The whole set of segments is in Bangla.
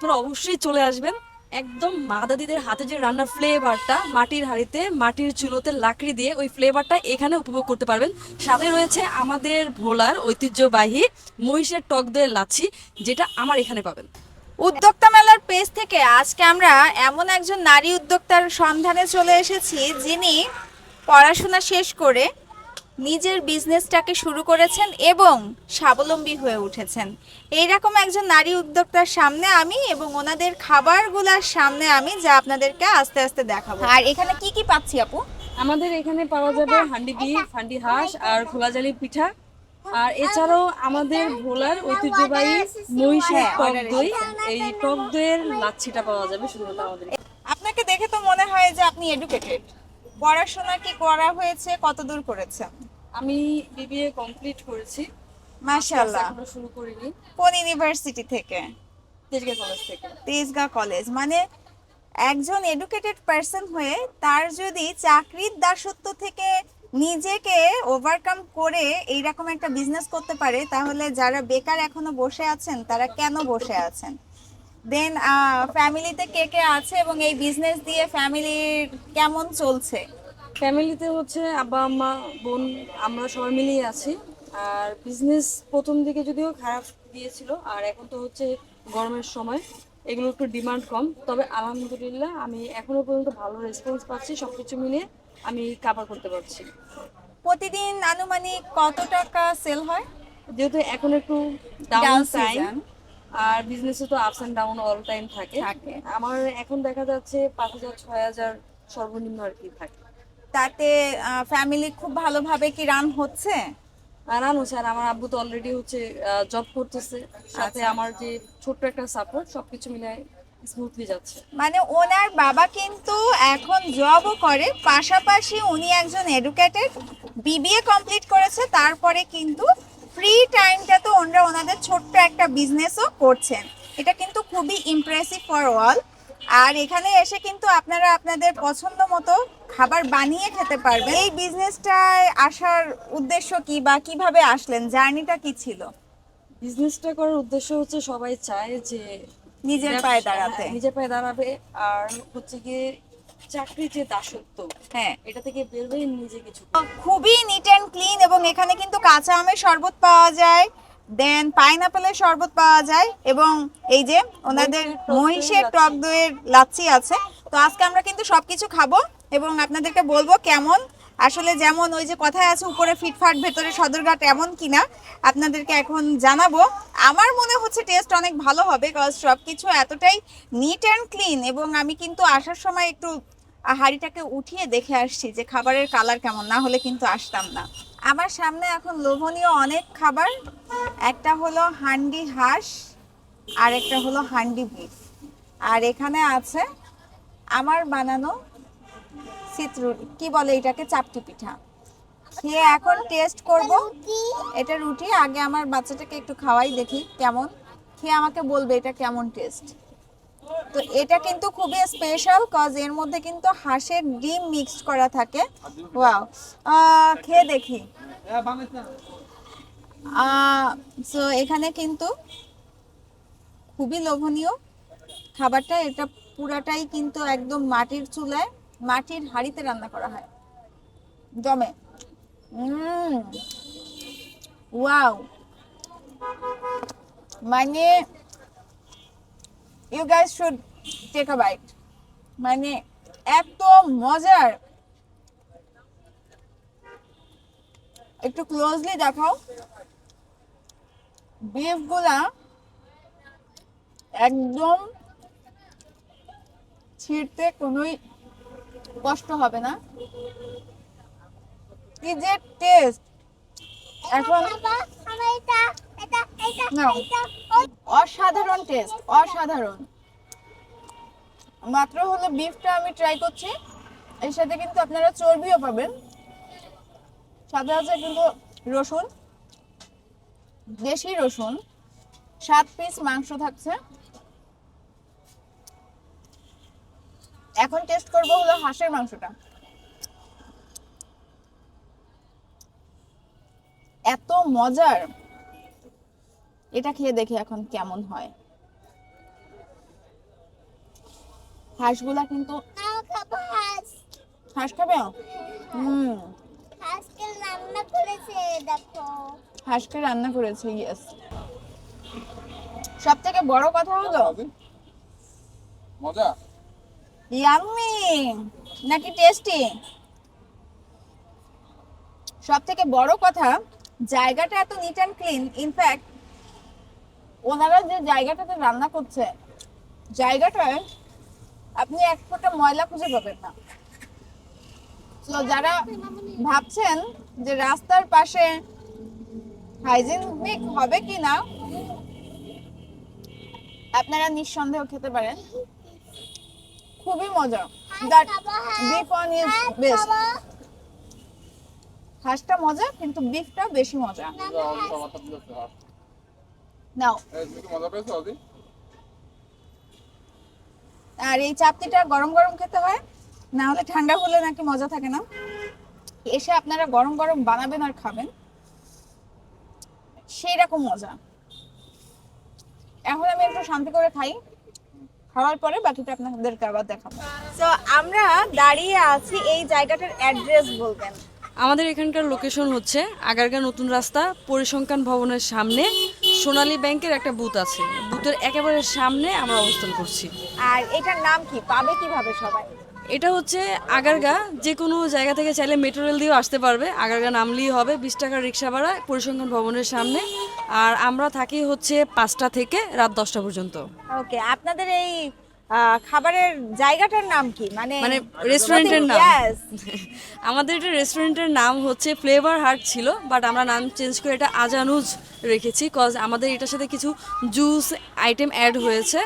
আপনারা অবশ্যই চলে আসবেন। একদম মা দাদিদের হাতে যে রান্নার ফ্লেভারটা মাটির হাঁড়িতে, মাটির চুলোতে লাকড়ি দিয়ে ওই ফ্লেভারটা এখানে উপভোগ করতে পারবেন। সাথে রয়েছে আমাদের ভোলার ঐতিহ্যবাহী মহিষের টক দইয়ের লাচ্ছি, যেটা আমার এখানে পাবেন। উদ্যোক্তা মেলার পেজ থেকে আজকে আমরা এমন একজন নারী উদ্যোক্তার সন্ধানে চলে এসেছি, যিনি পড়াশোনা শেষ করে নিজের বিজনেসটাকে শুরু করেছেন এবং স্বাবলম্বী হয়ে উঠেছেন। এইরকম একজন নারী উদ্যোক্তার সামনে আমি এবং ওনাদের খাবারগুলোর সামনে আমি যা আপনাদেরকে আস্তে আস্তে দেখাবো। আর এখানে কি কি পাচ্ছি আপু? আমাদের এখানে পাওয়া যাবে হান্ডি বিফ হান্ডি হাঁস আর খোলাজালি পিঠা। আর এছাড়াও আমাদের ভোলার ঐতিহ্যবাহী মহিষের হ্যাঁ, টক দই এই টক দইয়ের লাচ্ছিটা পাওয়া যাবে শুধুমাত্র আমাদের আপনাকে দেখে তো মনে হয় যে আপনি এডুকেটেড পড়াশোনা কি করা হয়েছে কত দূর করেছেন? আমি বিবিএ কমপ্লিট করেছি। মাশাআল্লাহ। এখনও শুরু করিনি। কোন ইউনিভার্সিটি থেকে? তেজগাঁ কলেজ থেকে। তেজগাঁ কলেজ মানে একজন এডুকেটেড পারসন হয়ে তার যদি চাকরির দাসত্ব থেকে নিজেকে ওভারকাম করে এইরকম একটা বিজনেস করতে পারে তাহলে যারা বেকার এখনও বসে আছেন তারা কেন বসে আছেন? দেন ফ্যামিলিতে কে কে আছে এবং এই বিজনেস দিয়ে ফ্যামিলির কেমন চলছে? ফ্যামিলিতে হচ্ছে আব্বা আম্মা বোন আমরা সবাই মিলেই আছি। আর বিজনেস প্রথম দিকে যদিও খারাপ দিয়েছিল আর এখন তো হচ্ছে গরমের সময় এগুলো একটু ডিমান্ড কম। তবে আলহামদুলিল্লাহ আমি এখনও পর্যন্ত ভালো রেসপন্স পাচ্ছি সবকিছু মিলিয়ে আমি কাভার করতে পারছি। প্রতিদিন আনুমানিক কত টাকা সেল হয়? যেহেতু এখন একটু ডাউন টাইম আর বিজনেসে তো ups and down all time থাকে। আমার এখন দেখা যাচ্ছে পাঁচ হাজার ছয় হাজার সর্বনিম্ন আর কি থাকে। তাতে ফ্যামিলি খুব ভালোভাবে কি রান হচ্ছে? আর আনো স্যার আমার আব্বু তো অলরেডি হচ্ছে জব করতেছে। সাথে আচ্ছা। আমার যে ছোট্ট একটা সাপোর্ট সবকিছু মিলে স্মুথলি যাচ্ছে। মানে ওনার বাবা কিন্তু এখন জবও করে পাশাপাশি উনি একজন এডুকেটেড বিবিএ কমপ্লিট করেছে তারপরে কিন্তু ফ্রি টাইমটা তো ওনারা ওনাদের ছোট্ট একটা বিজনেসও করছেন। এটা কিন্তু খুবই ইমপ্রেসিভ ফর অল আর এখানে এসে কিন্তু আপনারা আপনাদের পছন্দ মতো খাবার বানিয়ে খেতে পারবেন। এই বিজনেসটায় আসার উদ্দেশ্য কি বা কীভাবে আসলেন? জার্নিটা কি ছিল? বিজনেসটা করার উদ্দেশ্য হচ্ছে সবাই চায় যে নিজের পায়ে দাঁড়াতে। হ্যাঁ, নিজের পায়ে দাঁড়াবে আর হচ্ছে গিয়ে চাকরির যে দাসত্ব হ্যাঁ। এটা থেকে বের হয়ে নিজে কিছু খুবই নিট অ্যান্ড ক্লিন এবং এখানে কিন্তু কাঁচা আমের শরবত পাওয়া যায় দেন পাইনাপেলের শরবত পাওয়া যায় এবং এই যে ওনাদের মহিষের। টক দইয়ের লাচ্ছি আছে। তো আজকে আমরা কিন্তু সবকিছু খাব। এবং আপনাদেরকে বলব কেমন? আসলে যেমন ওই যে কথায় আছে, উপরে ফিটফাট, ভেতরে সদরঘাট এমন কিনা, আপনাদেরকে এখন জানাব। আমার মনে হচ্ছে টেস্ট অনেক ভালো হবে কারণ সবকিছু এতটাই নিট অ্যান্ড ক্লিন এবং আমি কিন্তু আসার সময় একটু হাঁড়িটাকে উঠিয়ে দেখে আসছি যে খাবারের কালার কেমন, না হলে কিন্তু আসতাম না। আমার সামনে এখন লোভনীয় অনেক খাবার, একটা হলো হান্ডি হাঁস, আর একটা হলো হান্ডি বিফ। আর এখানে আছে আমার বানানো সিত্রু কি বলে এটাকে? চাপটি পিঠা। খেয়ে এখন টেস্ট করব। এটা রুটি। আগে আমার বাচ্চাটাকে একটু খাওয়াই দেখি কেমন। খেয়ে আমাকে বলবে এটা কেমন টেস্ট তো এটা কিন্তু খুবই স্পেশাল কজ এর মধ্যে কিন্তু হাঁসের ডিম মিক্সড করা থাকে। ওয়াও খেয়ে দেখি। সো এখানে কিন্তু খুবই লোভনীয়। খাবারটা এটা পুরাটাই কিন্তু একদম মাটির চুলায় মাটির হাঁড়িতে রান্না করা হয়। জমে। ওয়াও। মানে you guys should take a bite মানে এত মজার। একটু ক্লোজলি দেখাও। বিফগুলা একদম ছিঁড়তে কোনোই কষ্ট হবে না। কি যে টেস্ট এখন অসাধারণ টেস্ট অসাধারণ। মাত্র হলো বিফটা আমি ট্রাই করছি। এর সাথে কিন্তু আপনারা চর্বিও পাবেন। সাথে আছে কিন্তু রসুন, দেশি রসুন, সাত পিস মাংস থাকছে। এখন টেস্ট করব হলো হাঁসের মাংসটা। এত মজার। এটা খেয়ে দেখি এখন কেমন হয়। হাঁসগুলা কিন্তু হাঁস। হাঁস খাবে? হুম। হাঁসকে রান্না করেছে দেখো। হাঁসকে রান্না করেছে ইয়েস সব থেকে বড় কথা হলো মজা? ইয়াম্মি নাকি টেস্টি সব থেকে বড় কথা, জায়গাটা এত নিট অ্যান্ড ক্লিন ইনফ্যাক্ট ওনারা যে জায়গাটাতে রান্না করছে, জায়গাটায় আপনি এক ফোঁটা ময়লা খুঁজে পাবেন না। তো যারা ভাবছেন যে রাস্তার পাশে হাইজিনিক হবে কি না আপনারা নিঃসন্দেহ খেতে পারেন। খুবই মজা। That beef one is best হাঁসটা মজা কিন্তু বিফটা বেশি মজা। নাও। আর এই চাপটিটা গরম গরম খেতে হয় না হলে ঠান্ডা হলে নাকি মজা থাকে না? এসে আপনারা গরম গরম বানাবেন আর খাবেন। সেই রকম মজা। এখন আমি একটু শান্তি করে খাই। খাওয়ার পরে বাকিটা আপনাদেরকে আবার দেখাবো। তো আমরা দাঁড়িয়ে আছি এই জায়গাটার অ্যাড্রেস বলবেন। আমাদের এখানকার লোকেশন হচ্ছে আগারগা নতুন রাস্তা পরিসংখ্যান ভবনের সামনে সোনালী ব্যাংকের একটা বুথ আছে। বুথের একেবারে সামনে আমরা অবস্থান করছি। আর এটার নাম কি? পাবে কীভাবে সবাই? এটা হচ্ছে আগারগা যে কোনো জায়গা থেকে চাইলে মেট্রো রেল দিয়েও আসতে পারবে। আগারগা নামলেই হবে বিশ টাকার রিক্সা ভাড়া পরিসংখ্যান ভবনের সামনে। আর আমরা থাকি হচ্ছে পাঁচটা থেকে রাত দশটা পর্যন্ত। ওকে আপনাদের এই খাবারের জায়গাটার নাম কি? মানে মানে রেস্টুরেন্টের নাম। আমাদের এটা রেস্টুরেন্টের নাম হচ্ছে ফ্লেভার হার্ট ছিল বাট আমরা নাম চেঞ্জ করে এটা আজানুজ রেখেছি কজ আমাদের এটার সাথে কিছু জুস আইটেম অ্যাড হয়েছে।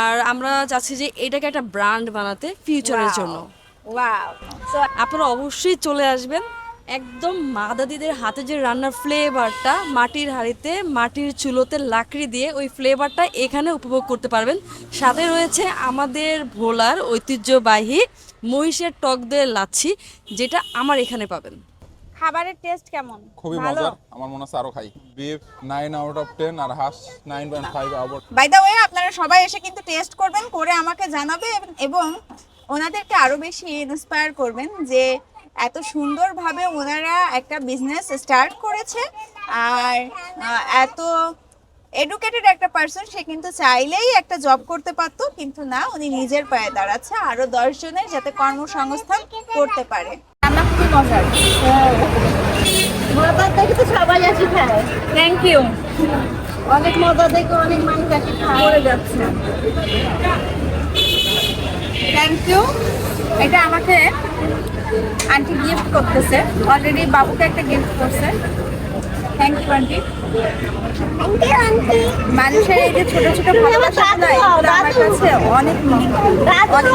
আর আমরা চাচ্ছি যে এটাকে একটা ব্র্যান্ড বানাতে ফিউচারের জন্য। আপনারা অবশ্যই চলে আসবেন। একদম মা দাদিদের হাতে যে রান্নার ফ্লেভারটা মাটির হাঁড়িতে মাটির চুলোতে লাকড়ি দিয়ে ওই ফ্লেভারটা এখানে উপভোগ করতে পারবেন। সাথে রয়েছে আমাদের ভোলার ঐতিহ্যবাহী মহিষের টক দিয়ে লাচ্ছি যেটা আমার এখানে পাবেন। খাবারের টেস্ট কেমন? খুবই ভালো? মজার। আমার মনে হচ্ছে আরও খাই। Beef nine out of ten আর হাঁস nine point five out by the way আপনারা সবাই এসে কিন্তু টেস্ট করবেন করে আমাকে জানাবে এবং- ওনাদেরকে আরও বেশি ইন্সপায়ার করবেন যে এত সুন্দরভাবে ওনারা একটা বিজনেস স্টার্ট করেছে আর এত এডুকেটেড একটা পার্সন সে কিন্তু চাইলেই একটা জব করতে পারতো কিন্তু না উনি নিজের পায়ে দাঁড়াচ্ছে আরও দশ জনের যাতে কর্মসংস্থান করতে পারে। মজার। মজা দেখে তো সবাই আসি খায়। থ্যাংক ইউ অনেক মজা দেখে অনেক মানুষ আসি পড়ে যাচ্ছে। থ্যাংক ইউ এটা আমাকে আন্টি গিফট করতেছে। অলরেডি বাবুকে একটা গিফট করছে। থ্যাংক ইউ আন্টি মানুষের এই যে ছোট ছোট ভালোবাসা আমার কাছে অনেক অনেক